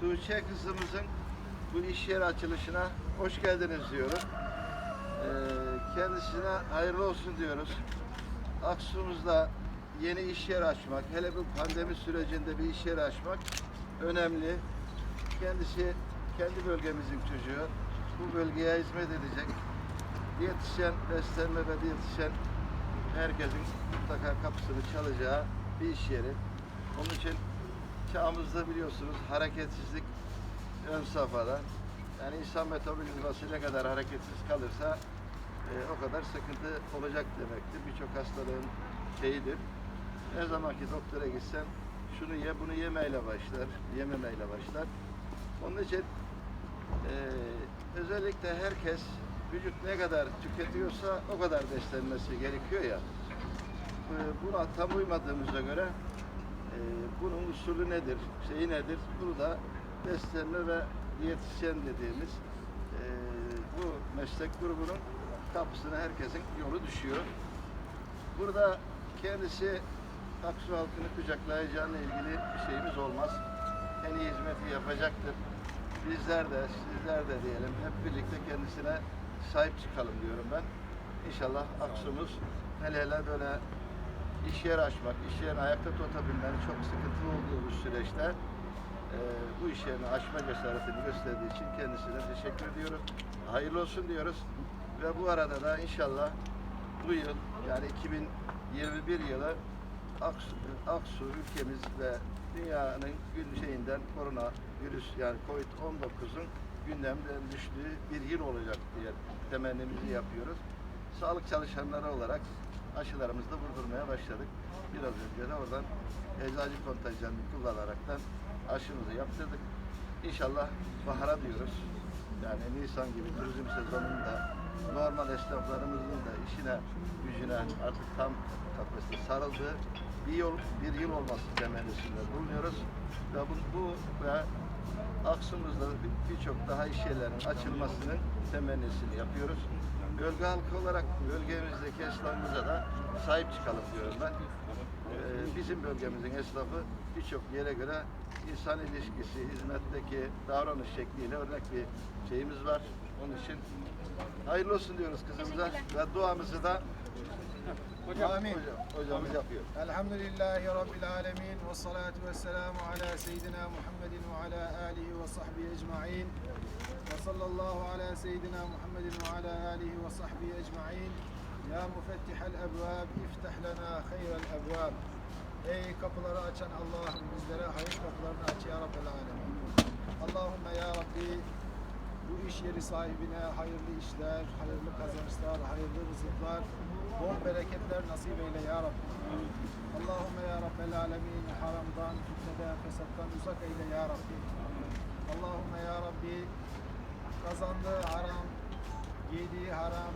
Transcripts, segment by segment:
Tuğçe kızımızın bu iş yeri açılışına hoş geldiniz diyoruz. Ee, kendisine hayırlı olsun diyoruz. Aksumuzda yeni iş yeri açmak, hele bu pandemi sürecinde bir iş yeri açmak önemli. Kendisi kendi bölgemizin çocuğu. Bu bölgeye hizmet edecek. Diyetisyen, beslenme ve diyetisyen herkesin mutlaka kapısını çalacağı bir iş yeri. Onun için çağımızda biliyorsunuz hareketsizlik ön safhada. Yani insan metabolizması ne kadar hareketsiz kalırsa e, o kadar sıkıntı olacak demektir. Birçok hastalığın şeyidir. Ne zaman ki doktora gitsen şunu ye bunu yemeyle başlar, yememeyle başlar. Onun için e, özellikle herkes vücut ne kadar tüketiyorsa o kadar beslenmesi gerekiyor ya. E, buna tam uymadığımıza göre bunun usulü nedir, şeyi nedir? Bunu da beslenme ve diyetisyen dediğimiz e, bu meslek grubunun kapısına herkesin yolu düşüyor. Burada kendisi Aksu halkını kucaklayacağına ilgili bir şeyimiz olmaz. En iyi hizmeti yapacaktır. Bizler de, sizler de diyelim hep birlikte kendisine sahip çıkalım diyorum ben. İnşallah Aksu'muz hele hele böyle iş yeri açmak, iş yerini ayakta tutabilmenin çok sıkıntılı olduğu bu süreçte e, bu iş yerini açma cesaretini gösterdiği için kendisine teşekkür ediyoruz. Hayırlı olsun diyoruz. Ve bu arada da inşallah bu yıl yani 2021 yılı Aksu, Aksu ülkemiz ve dünyanın gün şeyinden korona virüs yani Covid-19'un gündemden düştüğü bir yıl olacak diye temennimizi yapıyoruz. Sağlık çalışanları olarak aşılarımızı da vurdurmaya başladık. Biraz önce de oradan eczacı kontenjanını kullanaraktan aşımızı yaptırdık. İnşallah bahara diyoruz. Yani Nisan gibi turizm sezonunda normal esnaflarımızın da işine, gücüne artık tam kapasite sarıldığı bir yıl, bir yıl olması temennisinde bulunuyoruz. Ve bu, bu ve Aksumuzda bir- birçok daha iş yerlerinin açılmasının temennisini yapıyoruz. Bölge halkı olarak bölgemizdeki esnafımıza da sahip çıkalım diyorum ben. Ee, bizim bölgemizin esnafı birçok yere göre insan ilişkisi, hizmetteki davranış şekliyle örnek bir şeyimiz var. Onun için hayırlı olsun diyoruz kızımıza ve duamızı da hocam, Amin. hocam, hocamız yapıyor. Elhamdülillahi Rabbil alemin ve salatu ve selamu ala seyyidina Muhammedin ve ala ve sahbihi ecma'in ve sallallahu ala seyyidina Muhammedin ve ala alihi ve sahbihi ecma'in Ya müfettihel ebvab iftah lana hayrel ebvab Ey kapıları açan Allah'ım bizlere hayır kapılarını aç ya Rabbel alemin Allahümme ya Rabbi bu iş yeri sahibine hayırlı işler, hayırlı kazançlar, hayırlı rızıklar, bol bereketler nasip eyle ya Rabbi. Allahümme ya Rabbel alemin haramdan, fitneden, fesattan uzak eyle ya Rabbi. Allahümme ya Rabbi kazandığı haram, yediği haram,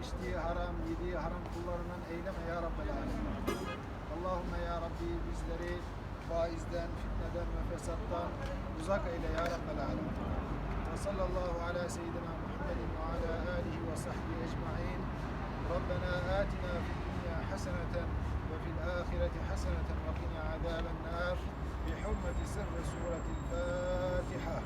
içtiği haram, yediği haram kullarından eyleme ya Rabbel Allahümme ya Rabbi bizleri faizden, fitneden ve fesattan uzak eyle ya Rabbel Alemin. Ve sallallahu ala seyyidina Muhammedin ve ala alihi ve sahbihi ecma'in. Rabbena atina fid dünya haseneten ve fil ahireti haseneten ve qina azaben nar. بحرمة سر سورة الفاتحة.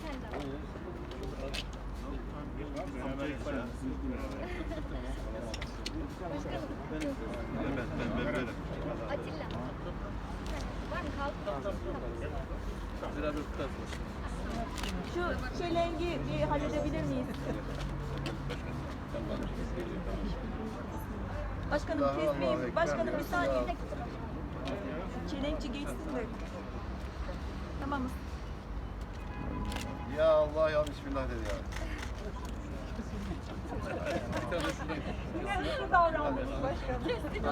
Size de Atilla. Var mı? Şu çelengi bir halledebilir miyiz? Başkanım kesmeyin. Başkanım bir saniye. Çelenkçi geçsin de. Tamamız. Ya Allah ya Bismillah dedi ya. Ne davrandınız başkanım? Kestik.